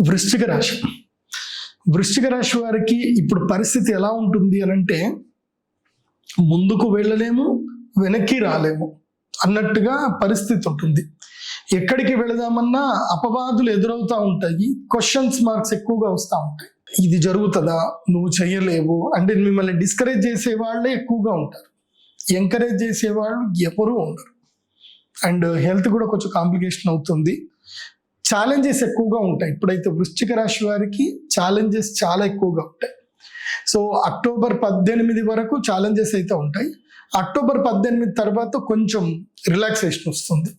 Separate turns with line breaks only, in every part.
వృశ్చిక రాశి. వృశ్చిక రాశి వారికి ఇప్పుడు పరిస్థితి ఎలా ఉంటుంది అని అంటే ముందుకు వెళ్ళలేము వెనక్కి రాలేము అన్నట్టుగా పరిస్థితి ఉంటుంది. ఎక్కడికి వెళదామన్నా అపవాదులు ఎదురవుతూ ఉంటాయి క్వశ్చన్స్ మార్క్స్ ఎక్కువగా వస్తూ ఉంటాయి. ఇది జరుగుతుందా? నువ్వు చేయలేవు అంటే మిమ్మల్ని డిస్కరేజ్ చేసే వాళ్ళే ఎక్కువగా ఉంటారు. ఎంకరేజ్ చేసే వాళ్ళు ఎవరూ ఉండరు. అండ్ హెల్త్ కూడా కొంచెం కాంప్లికేషన్ అవుతుంది. ఛాలెంజెస్ ఎక్కువగా ఉంటాయి. ఇప్పుడైతే వృశ్చిక రాశి వారికి ఛాలెంజెస్ చాలా ఎక్కువగా ఉంటాయి. సో అక్టోబర్ పద్దెనిమిది వరకు ఛాలెంజెస్ అయితే ఉంటాయి. అక్టోబర్ పద్దెనిమిది తర్వాత కొంచెం రిలాక్సేషన్ వస్తుంది.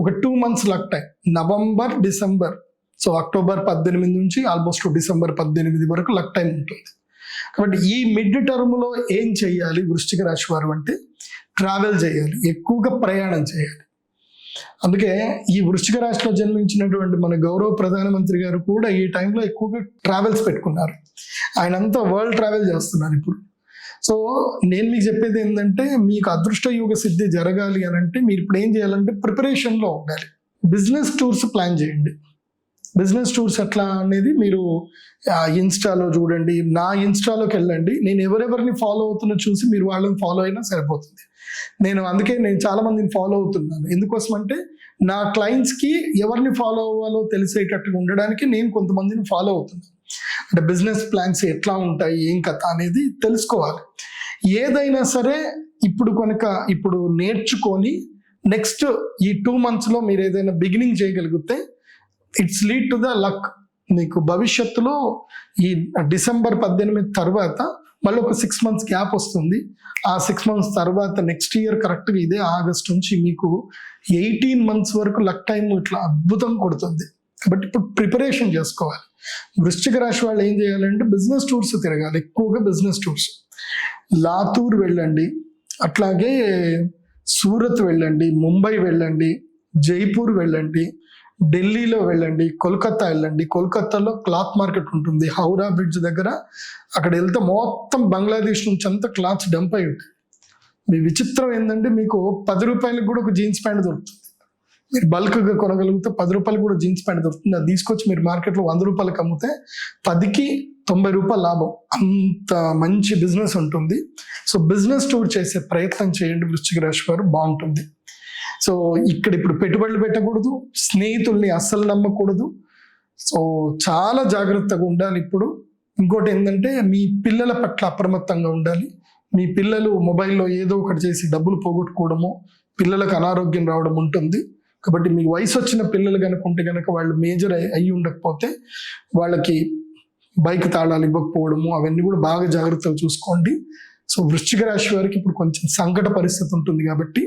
ఒక two months luck time November December. So October పద్దెనిమిది నుంచి ఆల్మోస్ట్ డిసెంబర్ పద్దెనిమిది వరకు లక్ టైం ఉంటుంది. కాబట్టి ఈ మిడ్ టర్మ్లో ఏం చేయాలి వృశ్చిక రాశి వారు అంటే ట్రావెల్ చేయాలి. ఎక్కువగా ప్రయాణం చేయాలి. అందుకే ఈ వృశ్చిక రాశిలో జన్మించినటువంటి మన గౌరవ ప్రధానమంత్రి గారు కూడా ఈ టైంలో ఎక్కువగా ట్రావెల్స్ పెట్టుకున్నారు. ఆయన అంతా వరల్డ్ ట్రావెల్ చేస్తున్నారు ఇప్పుడు. సో నేను మీకు చెప్పేది ఏంటంటే మీకు అదృష్ట యుగ సిద్ధి జరగాలి అని అంటే మీరు ఇప్పుడు ఏం చేయాలంటే ప్రిపరేషన్లో ఉండాలి. బిజినెస్ టూర్స్ ప్లాన్ చేయండి. బిజినెస్ టూర్స్ ఎట్లా అనేది మీరు ఇన్స్టాలో చూడండి నా ఇన్స్టాలోకి వెళ్ళండి. నేను ఎవరెవరిని ఫాలో అవుతున్నా చూసి మీరు వాళ్ళని ఫాలో అయినా సరిపోతుంది. నేను అందుకే నేను చాలా మందిని ఫాలో అవుతున్నాను. ఎందుకోసం అంటే నా క్లయింట్స్కి ఎవరిని ఫాలో అవ్వాలో తెలిసేటట్టుగా ఉండడానికి నేను కొంతమందిని ఫాలో అవుతున్నాను. అంటే బిజినెస్ ప్లాన్స్ ఎట్లా ఉంటాయి ఏం కథ అనేది తెలుసుకోవాలి. ఏదైనా సరే ఇప్పుడు కనుక ఇప్పుడు నేర్చుకొని నెక్స్ట్ ఈ టూ మంత్స్లో మీరు ఏదైనా బిగినింగ్ చేయగలిగితే it's lead to the luck. మీకు భవిష్యత్తులో ఈ డిసెంబర్ పద్దెనిమిది తర్వాత మళ్ళీ ఒక సిక్స్ మంత్స్ గ్యాప్ వస్తుంది. ఆ సిక్స్ మంత్స్ తర్వాత నెక్స్ట్ ఇయర్ కరెక్ట్గా ఇదే ఆగస్ట్ నుంచి మీకు ఎయిటీన్ మంత్స్ వరకు లక్ టైం ఇట్లా అద్భుతం కొడుతుంది. కాబట్టి ఇప్పుడు ప్రిపరేషన్ చేసుకోవాలి. వృశ్చిక రాశి వాళ్ళు ఏం చేయాలంటే బిజినెస్ టూర్స్ తిరగాలి. ఎక్కువగా బిజినెస్ టూర్స్ లాతూర్ వెళ్ళండి. అట్లాగే సూరత్ వెళ్ళండి. ముంబై వెళ్ళండి. జైపూర్ వెళ్ళండి. ఢిల్లీలో వెళ్ళండి కోల్కతా వెళ్ళండి. కోల్కతాలో క్లాత్ మార్కెట్ ఉంటుంది హౌరా బ్రిడ్జ్ దగ్గర. అక్కడ వెళ్తే మొత్తం బంగ్లాదేశ్ నుంచి అంతా క్లాత్స్ డంప్ అయి ఉంటాయి మీ విచిత్రం ఏంటంటే మీకు పది రూపాయలకు కూడా ఒక జీన్స్ ప్యాంట్ దొరుకుతుంది. మీరు బల్క్గా కొనగలిగితే పది రూపాయలు కూడా జీన్స్ ప్యాంట్ దొరుకుతుంది. అది తీసుకొచ్చి మీరు మార్కెట్లో వంద రూపాయలకు అమ్మితే పదికి తొంభై రూపాయల లాభం. అంత మంచి బిజినెస్ ఉంటుంది. సో బిజినెస్ టూర్ చేసే ప్రయత్నం చేయండి వృశ్చిక రాశి వారు బాగుంటుంది. సో ఇక్కడ ఇప్పుడు పెట్టుబడులు పెట్టకూడదు స్నేహితుల్ని అస్సలు నమ్మకూడదు. సో చాలా జాగ్రత్తగా ఉండాలి ఇప్పుడు. ఇంకోటి ఏంటంటే మీ పిల్లల పట్ల అప్రమత్తంగా ఉండాలి. మీ పిల్లలు మొబైల్లో ఏదో ఒకటి చేసి డబ్బులు పోగొట్టుకోవడము పిల్లలకు అనారోగ్యం రావడం ఉంటుంది. కాబట్టి మీకు వయసు వచ్చిన పిల్లలు కనుక ఉంటే కనుక వాళ్ళు మేజర్ అయి ఉండకపోతే వాళ్ళకి బైక్ తాళాలు ఇవ్వకపోవడము అవన్నీ కూడా బాగా జాగ్రత్తగా చూసుకోండి. సో వృశ్చిక రాశి వారికి ఇప్పుడు కొంచెం సంకట పరిస్థితి ఉంటుంది కాబట్టి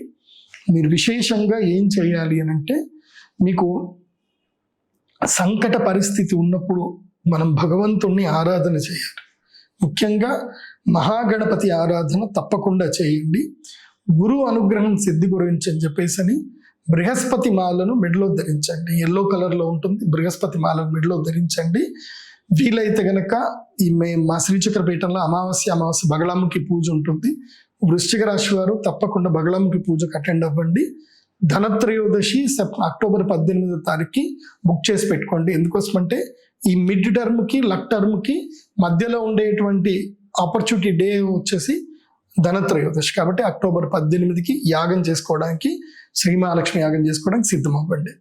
మీరు విశేషంగా ఏం చేయాలి అని అంటే మీకు సంకట పరిస్థితి ఉన్నప్పుడు మనం భగవంతుణ్ణి ఆరాధన చేయాలి. ముఖ్యంగా మహాగణపతి ఆరాధన తప్పకుండా చేయండి. గురు అనుగ్రహం సిద్ధి గురించి అని చెప్పేసి అని బృహస్పతి మాలను మెడలో ధరించండి. ఎల్లో కలర్లో ఉంటుంది బృహస్పతి మాలను మెడలో ధరించండి. వీలైతే గనక ఈ మే మా శ్రీచక్రపీఠంలో అమావాస్య అమావాస్య బగళాముఖి పూజ ఉంటుంది. వృశ్చిక రాశి వారు తప్పకుండా బగళంకి పూజకు అటెండ్ అవ్వండి. ధనత్రయోదశి సెప్ అక్టోబర్ పద్దెనిమిదో తారీఖుకి బుక్ చేసి పెట్టుకోండి. ఎందుకోసం అంటే ఈ మిడ్ టర్మ్కి లక్ టర్మ్కి మధ్యలో ఉండేటువంటి ఆపర్చునిటీ డే వచ్చేసి ధనత్రయోదశి. కాబట్టి అక్టోబర్ పద్దెనిమిదికి యాగం చేసుకోవడానికి శ్రీ మహాలక్ష్మి యాగం చేసుకోవడానికి సిద్ధం అవ్వండి